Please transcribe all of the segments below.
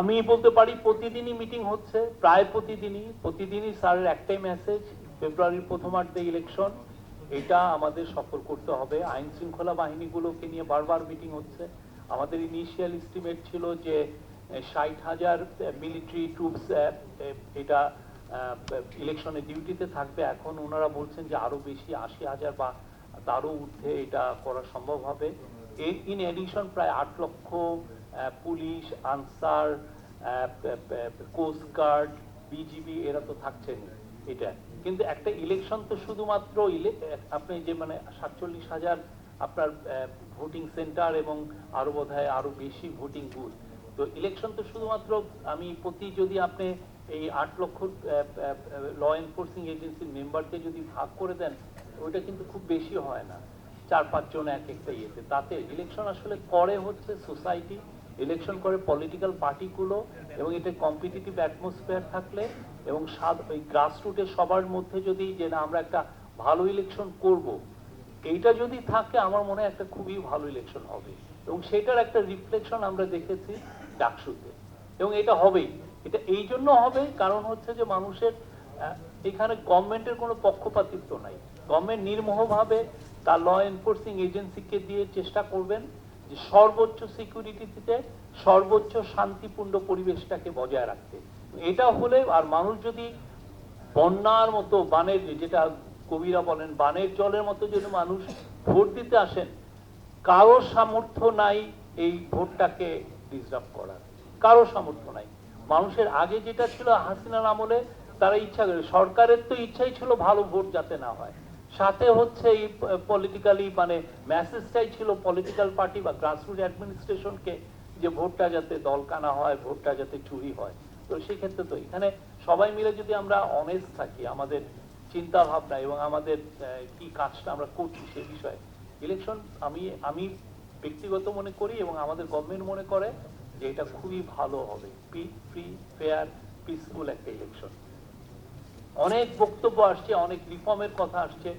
আমি বলতে পারি প্রতিদিনই মিটিং হচ্ছে, প্রায় প্রতিদিনই। প্রতিদিনই স্যারের একটাই মেসেজ ফেব্রুয়ারির প্রথমার্ধে ইলেকশন এটা আমাদের সফল করতে হবে। আইন শৃঙ্খলা বাহিনীগুলোকে নিয়ে বারবার মিটিং হচ্ছে। আমাদের ইনিশিয়াল এস্টিমেট ছিল যে ষাট হাজার মিলিটারি ট্রুপস এটা ইলেকশনে ডিউটিতে থাকবে। এখন ওনারা বলছেন যে আরও বেশি, আশি হাজার বা তারও ঊর্ধ্বে এটা করা সম্ভব হবে। ইন এডিশন প্রায় আট লক্ষ police, Ansar coast guard BGB এরা তো থাকছেন এটা। কিন্তু একটা ইলেকশন তো শুধুমাত্র আপনি যে মানে সাতচল্লিশ হাজার আপনার ভোটিং সেন্টার এবং আরও বোধহয় আরও বেশি ভোটিং বুথ তো ইলেকশন তো শুধুমাত্র আমি প্রতি যদি আপনি এই আট লক্ষ ল এনফোর্সিং এজেন্সির মেম্বারকে যদি ভাগ করে দেন, ওইটা কিন্তু খুব বেশি হয় না। চার পাঁচজন এক একটা ইয়েতে। তাতে ইলেকশন আসলে করে হচ্ছে সোসাইটি ইলেকশন করে পলিটিক্যাল পার্টিগুলো এবং এটা কম্পিটিটিভ অ্যাটমসফিয়ার থাকলে এবং ওই গ্রাসরুটের সবার মধ্যে যদি যে না আমরা একটা ভালো ইলেকশন করব, এইটা যদি থাকে আমার মনে হয় একটা খুবই ভালো ইলেকশন হবে। এবং সেটার একটা রিফ্লেকশন আমরা দেখেছি ডাকসুতে। এবং এটা হবেই। এটা এই জন্য হবে কারণ হচ্ছে যে মানুষের এখানে গভর্নমেন্টের কোনো পক্ষপাতিত্ব নাই। গভর্নমেন্ট নির্মোহভাবে তার ল এনফোর্সিং এজেন্সিকে দিয়ে চেষ্টা করবেন যে সর্বোচ্চ সিকিউরিটিতে সর্বোচ্চ শান্তিপূর্ণ পরিবেশটাকে বজায় রাখতে। এটা হলে আর মানুষ যদি বন্যার মতো বানের যেটা কবিরা বলেন বানের জলের মতো যদি মানুষ ভোট দিতে আসেন কারও সামর্থ্য নাই এই ভোটটাকে ডিস্টার্ব করার। কারও সামর্থ্য নাই। মানুষের আগে যেটা ছিল হাসিনার আমলে তারা ইচ্ছা করে, সরকারের তো ইচ্ছাই ছিল ভালো ভোট যাতে না হয়। সাথে হচ্ছে এই পলিটিক্যালি মানে মেসেজটাই ছিল পলিটিক্যাল পার্টি বা গ্রাসরুট অ্যাডমিনিস্ট্রেশনকে যে ভোটটা যাতে দলকানা হয়, ভোটটা যাতে চুরি হয়। তো সেই ক্ষেত্রে তো এখানে সবাই মিলে যদি আমরা অনেস্ট থাকি, আমাদের চিন্তা ভাবনা এবং আমাদের কি কাজটা আমরা করছি সে বিষয়ে ইলেকশন আমি আমি ব্যক্তিগত মনে করি এবং আমাদের গভর্নমেন্ট মনে করে যে এটা খুবই ভালো হবে। ফ্রি ফেয়ার পিসফুল একটা ইলেকশন অনেক বক্তব্য আসছে, অনেক রিফর্মের কথা আসছে।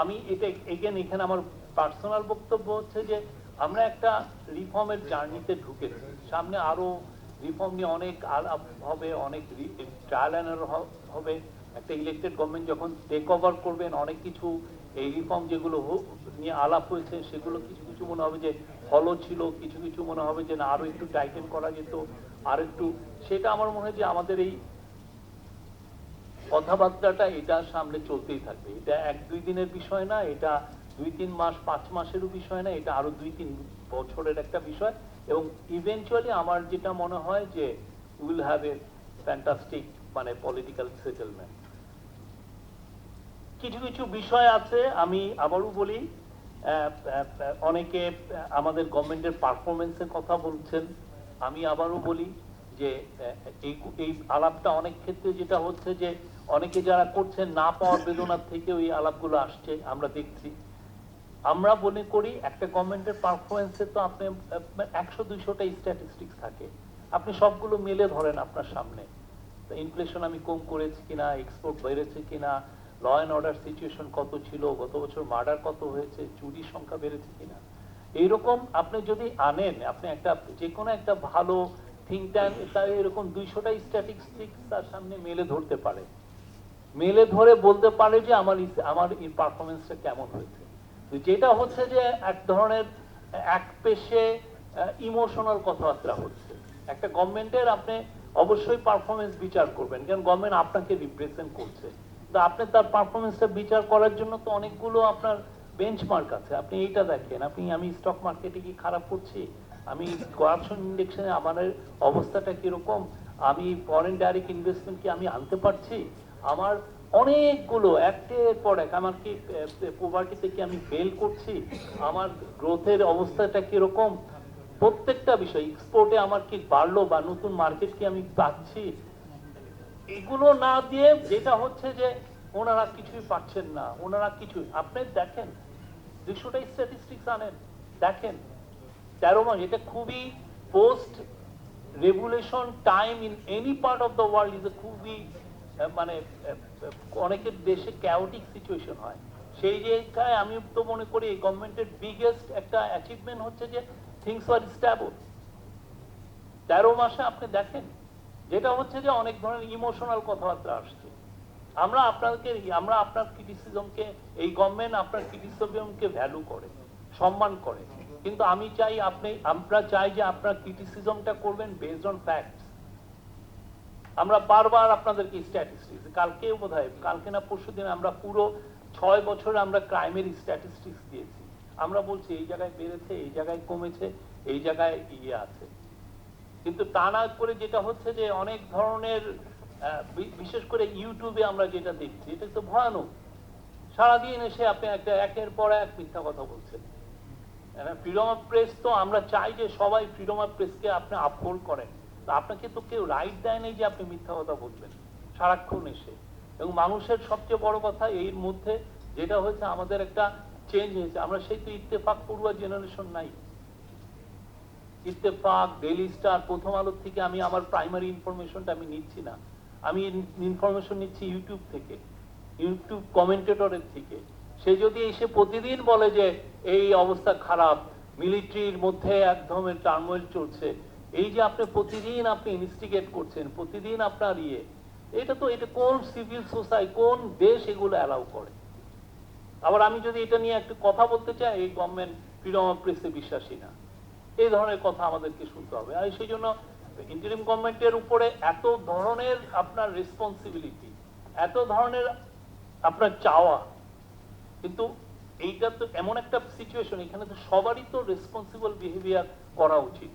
আমি এটা এগেন এখানে আমার পার্সোনাল বক্তব্য হচ্ছে যে, আমরা একটা রিফর্মের জার্নিতে ঢুকেছি। সামনে আরও রিফর্ম নিয়ে অনেক আলাপ হবে, অনেক ট্রায়াল অ্যান্ড হবে। একটা ইলেক্টেড গভর্নমেন্ট যখন টেক ওভার করবেন অনেক কিছু এই রিফর্ম যেগুলো নিয়ে আলাপ হয়েছে, সেগুলো কিছু কিছু মনে হবে যে ফলো ছিল, কিছু কিছু মনে হবে যে না, আরও একটু টাইটেন করা যেত, আর একটু। সেটা আমার মনে হয় যে আমাদের এই কথাবার্তাটা এটা সামনে চলতেই থাকবে। এটা এক দুই দিনের বিষয় না, এটা দুই তিন মাস, পাঁচ মাসেরও বিষয় না, এটা আরও দুই তিন বছরের একটা বিষয়। এবং ইভেনচুয়ালি আমার যেটা মনে হয় যে উইল হ্যাভ এ ফ্যান্টাস্টিক মানে পলিটিক্যাল সেটেলমেন্ট কিছু কিছু বিষয় আছে, আমি আবারও বলি অনেকে আমাদের গভর্নমেন্টের পারফরমেন্সের কথা বলছেন। আমি আবারও বলি যে এই আলাপটা অনেক ক্ষেত্রে যেটা হচ্ছে যে অনেকে যারা করছেন না পাওয়ার বেদনার থেকে ওই আলাপগুলো আসছে, আমরা দেখছি। আমরা মনে করি একটা গভর্নমেন্টের পারফরমেন্সে তো আপনি, একশো দুইশোটা স্ট্যাটিস্টিক্স থাকে। আপনি সবগুলো মেলে ধরেন আপনার সামনে। ইনফ্লেশন আমি কম করেছি কিনা এক্সপোর্ট বেড়েছে কিনা ল অ্যান্ড অর্ডার সিচুয়েশন কত ছিল, গত বছর মার্ডার কত হয়েছে চুরির সংখ্যা বেড়েছে কিনা। এইরকম আপনি যদি আনেন, আপনি একটা যে কোনো একটা ভালো থিঙ্ক ট্যাঙ্ক এরকম দুইশোটা স্ট্যাটিস্টিক্স তার সামনে মেলে ধরতে পারে। মেলে ধরে বলতে পারে যে আমার আমার এই পারফরমেন্সটা কেমন হয়েছে। যেটা হচ্ছে যে এক ধরনের, এক পেশে ইমোশনাল কথাবার্তা হচ্ছে। একটা গভর্নমেন্টের আপনি অবশ্যই পারফরমেন্স বিচার করবেন, কারণ গভর্নমেন্ট আপনাকে রিপ্রেজেন্ট করছে। তো আপনি তার পারফরমেন্সটা বিচার করার জন্য তো অনেকগুলো আপনার বেঞ্চমার্ক আছে। আপনি এইটা দেখেন, আপনি, আমি স্টক মার্কেটে কি খারাপ করছি? আমি করাপশন ইন্ডেক্সে আমার অবস্থাটা কীরকম? আমি ফরেন ডাইরেক্ট ইনভেস্টমেন্ট কি আমি আনতে পারছি? আমার অনেকগুলো, একের পর এক, আমার কি পোভার্টিতে কি আমি ফেল করছি, আমার গ্রোথের অবস্থাটা কীরকম? প্রত্যেকটা বিষয় এক্সপোর্টে আমার কি বাড়লো বা নতুন মার্কেট কি আমি পাচ্ছি? এগুলো না দিয়ে যেটা হচ্ছে যে, ওনারা কিছুই পাচ্ছেন না, ওনারা কিছুই, আপনি দেখেন দুশোটা স্ট্যাটিস্টিক্স আনেন, দেখেন, তেরো মাস, এটা খুবই post regulation time in any part of the world is a খুবই মানে অনেকের দেশে ক্যাওটিক সিচুয়েশন হয়। সেই জায়গায় আমি তো মনে করি এই গভর্নমেন্টের বিগেস্ট একটা অ্যাচিভমেন্ট হচ্ছে যে থিংস আর স্ট্যাবল তেরো মাসে আপনি দেখেন, যেটা হচ্ছে যে অনেক ধরনের ইমোশনাল কথাবার্তা আসছে। আমরা আপনাকে, আমরা আপনার ক্রিটিসিজমকে এই গভর্নমেন্ট আপনার ক্রিটিসিজমকে ভ্যালু করে, সম্মান করে। কিন্তু আমি চাই আপনি, আমরা চাই যে আপনার ক্রিটিসিজমটা করবেন বেসড অন ফ্যাক্টস আমরা বারবার আপনাদেরকে স্ট্যাটিস্টিক্স কালকে বোধ হয় কালকে না পরশু দিন আমরা পুরো ছয় বছর আমরা ক্রাইমের স্ট্যাটিস্টিক্স দিয়েছি। আমরা বলছি এই জায়গায় বেড়েছে, এই জায়গায় কমেছে, এই জায়গায় ইয়ে আছে। কিন্তু তা না করে যেটা হচ্ছে যে অনেক ধরনের বিশেষ করে ইউটিউবে আমরা যেটা দেখছি, এটা তো ভয়ানক। সারাদিন এসে আপনি একটা একের পর এক মিথ্যা কথা বলছেন। ফ্রিডম অফ প্রেস তো আমরা চাই যে সবাই ফ্রিডম অফ প্রেসকে আপনি আপহোল্ড করেন। আপনাকে তো কেউ রাইট দেয় নাই যে আপনি মিথ্যা কথা বলবেন। সারাক্ষণ এসে। এবং মানুষের সবচেয়ে বড় কথা এর মধ্যে যেটা হয়েছে, আমাদের একটা চেঞ্জ হয়েছে। আমরা সেই তো ইত্তেফাক পড়ুয়া জেনারেশন নাই। ইত্তেফাক ডেইলি স্টার প্রথম আলোর থেকে আমি আমার প্রাইমারি ইনফরমেশনটা আমি নিচ্ছি না। আমি ইনফরমেশন নিচ্ছি ইউটিউব থেকে ইউটিউব কমেন্টেটরের থেকে। সে যদি এসে প্রতিদিন বলে যে, এই অবস্থা খারাপ মিলিটারির মধ্যে এক ধরনের টার্মোয়েল চলছে এই যে আপনি প্রতিদিন আপনি ইনভেস্টিগেট করছেন, প্রতিদিন আপনার ইয়ে এটা তো, এটা কোন সিভিল সোসাইটি কোন দেশ এগুলো অ্যালাউ করে? আবার আমি যদি এটা নিয়ে একটু কথা বলতে চাই, এই গভর্নমেন্ট ফ্রিডম অফ প্রেসে বিশ্বাসী না। এই ধরনের কথা আমাদেরকে শুনতে হবে। আর সেই জন্য ইন্টারিম গভর্নমেন্টের উপরে এত ধরনের আপনার রেসপন্সিবিলিটি এত ধরনের আপনার চাওয়া, কিন্তু এইটা তো এমন একটা সিচুয়েশন এখানে তো সবারই তো রেসপন্সিবল বিহেভিয়ার করা উচিত।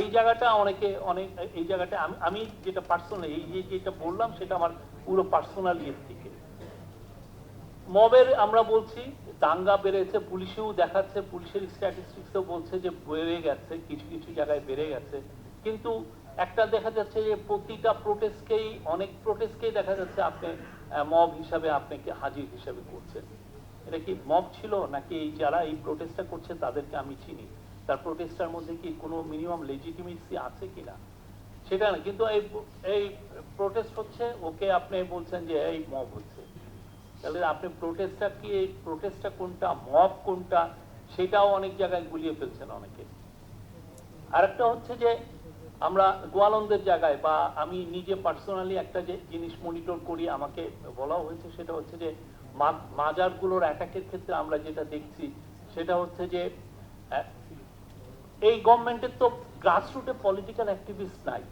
এই জায়গাটা অনেকে, অনেক, এই জায়গাটা আমি আমি যেটা পার্সোনাল এই যে যেটা বললাম, সেটা আমার পুরো পার্সোনাল ইয়ের থেকে। মবের আমরা বলছি, দাঙ্গা বেড়েছে, পুলিশেও দেখাচ্ছে, পুলিশের স্ট্যাটিস্টিক্সও বলছে যে বেড়ে গেছে, কিছু কিছু জায়গায় বেড়ে গেছে। কিন্তু একটা দেখা যাচ্ছে যে প্রতিটা প্রোটেস্টকেই অনেক প্রোটেস্টকেই দেখা যাচ্ছে আপনি মব হিসাবে আপনাকে হাজির হিসাবে করছেন এটা কি মব ছিল? নাকি এই যারা এই প্রোটেস্টটা করছে, তাদেরকে আমি চিনি? তার প্রোটেস্টার মধ্যে কি কোনো মিনিমাম লেজিটিমেসি আছে কিনা? সেটা না, কিন্তু এই এই প্রোটেস্ট হচ্ছে, ওকে আপনি বলছেন যে এই মব হচ্ছে। তাহলে আপনি প্রোটেস্টটা কি, এই প্রোটেস্টটা কোনটা মব কোনটা, সেটাও অনেক জায়গায় গুলিয়ে ফেলছেন অনেকে। আরেকটা হচ্ছে যে, আমরা গোয়ালন্দের জায়গায় বা আমি নিজে পার্সোনালি একটা যে জিনিস মনিটর করি, আমাকে বলা হয়েছে, সেটা হচ্ছে যে মাজারগুলোর অ্যাটাকের ক্ষেত্রে আমরা যেটা দেখছি, সেটা হচ্ছে যে এই গভর্নমেন্টের তো গ্রাসরুটে পলিটিক্যাল অ্যাক্টিভিস্ট নাই।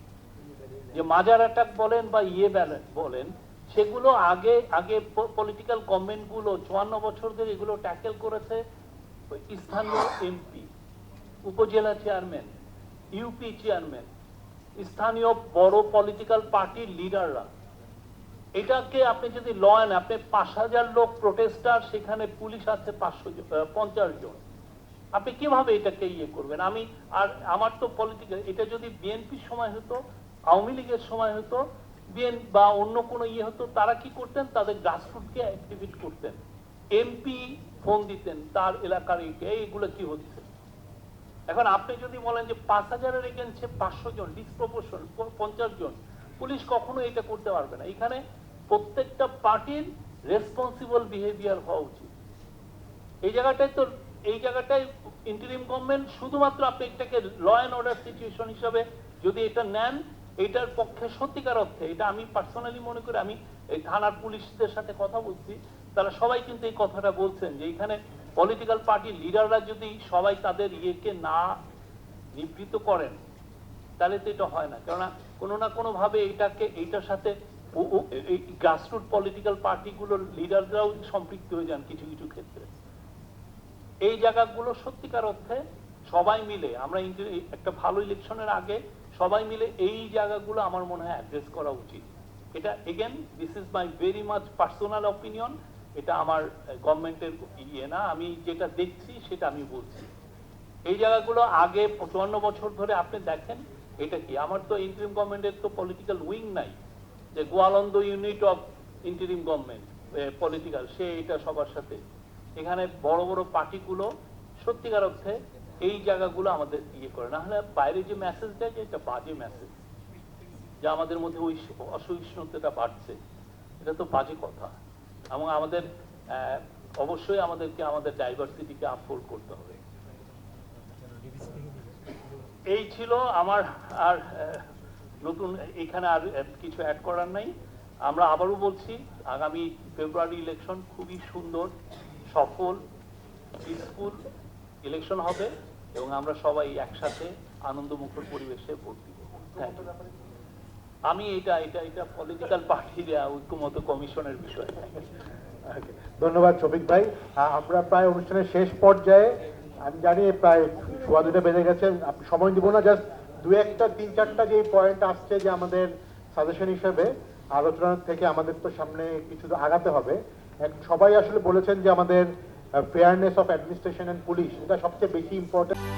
যে মাজার অ্যাটাক বলেন বা ইয়ে বলেন, সেগুলো আগে আগে পলিটিক্যাল গভর্নমেন্টগুলো চুয়ান্ন বছর ধরে এগুলো ট্যাকেল করেছে স্থানীয় এমপি উপজেলা চেয়ারম্যান ইউপি চেয়ারম্যান স্থানীয় বড় পলিটিক্যাল পার্টির লিডাররা এটাকে আপনি যদি লয়েন, আপনি পাঁচ হাজার লোক প্রোটেস্টার সেখানে পুলিশ আছে পাঁচশো পঞ্চাশ জন। আপনি কীভাবে এটাকে ইয়ে করবেন? আমি আর আমার তো পলিটিক্যাল এটা যদি বিএনপির সময় হতো, আওয়ামী লীগের সময় হতো বিএন বা অন্য কোনো ইয়ে হতো, তারা কি করতেন? তাদের গ্রাসরুটকে অ্যাক্টিভেট করতেন। এমপি ফোন দিতেন তার এলাকার এইগুলো কি হচ্ছে? এখন আপনি যদি বলেন যে পাঁচ হাজারের এগেনছে পাঁচশো জন ডিসপ্রপোর্শন পঞ্চাশ জন, পুলিশ কখনো এটা করতে পারবে না। এখানে প্রত্যেকটা পার্টির রেসপন্সিবল বিহেভিয়ার হওয়া উচিত। এই জায়গাটায় তো এই জায়গাটায় ইন্টারিম গভর্নমেন্ট শুধুমাত্র আপনি এটাকে ল অ্যান্ড অর্ডার সিচুয়েশন হিসাবে যদি এটা নেন, এটার পক্ষে সত্যিকার অর্থে, এটা আমি পার্সোনালি মনে করি, আমি এই থানার পুলিশদের সাথে কথা বলছি, তারা সবাই কিন্তু এই কথাটা বলছেন যে এখানে পলিটিক্যাল পার্টির লিডাররা যদি সবাই তাদের ইয়েকে না নিবৃত করেন, তাহলে তো এটা হয় না। কেননা কোনো না কোনো ভাবে এটাকে, এইটার সাথে গ্রাসরুট পলিটিক্যাল পার্টিগুলোর লিডাররাও সম্পৃক্ত হয়ে যান কিছু কিছু ক্ষেত্রে। এই জায়গাগুলো সত্যিকার অর্থে সবাই মিলে, আমরা একটা ভালো ইলেকশনের আগে সবাই মিলে এই জায়গাগুলো আমার মনে হয় অ্যাড্রেস করা উচিত। এটা again this is my very much personal opinion এটা আমার গভর্নমেন্টের ইয়ে না, আমি যেটা দেখছি সেটা আমি বলছি। এই জায়গাগুলো আগে চুয়ান্ন বছর ধরে আপনি দেখেন, এটা কি? আমার তো ইন্টারিম গভর্নমেন্টের তো পলিটিক্যাল উইং নাই, যে Goalanda unit of interim government political সে এটা সবার সাথে। এখানে বড় বড় পার্টিগুলো সত্যিকার অর্থে এই জায়গাগুলো আমাদের ইয়ে করে। না হলে বাইরে যে মেসেজ দেয় এটা বাজে মেসেজ যে আমাদের মধ্যে ওই অসহিষ্ণুতাটা বাড়ছে, এটা তো বাজে কথা। এবং আমাদের অবশ্যই আমাদেরকে, আমাদের ডাইভার্সিটিকে আপহোল্ড করতে হবে। এই ছিল আমার আর নতুন, এখানে আর কিছু অ্যাড করার নাই। আমরা আবারও বলছি, আগামী ফেব্রুয়ারি ইলেকশন খুবই সুন্দর। সফল পিসফুল ইলেকশন হবে এবং আমরা সবাই একসাথে আনন্দমুখর পরিবেশে ভোট দিব। আমি এটা এটা এটা পলিটিক্যাল পার্টির ঐক্যমত কমিশনের বিষয়। ধন্যবাদ শফিক ভাই। আমরা প্রায় অনুষ্ঠানের শেষ পর্যায়ে, আমি জানি প্রায় সোয়া দুটা বেজে গেছে, আপনি সময় দিব না, জাস্ট দু একটা, তিন চারটা যে পয়েন্ট আসছে যে আমাদের সাজেশন হিসেবে আলোচনা থেকে আমাদের তো সামনে কিছু আগাতে হবে। সবাই আসলে বলেছেন যে আমাদের fairness of administration and police এটা সবচেয়ে বেশি ইম্পর্টেন্ট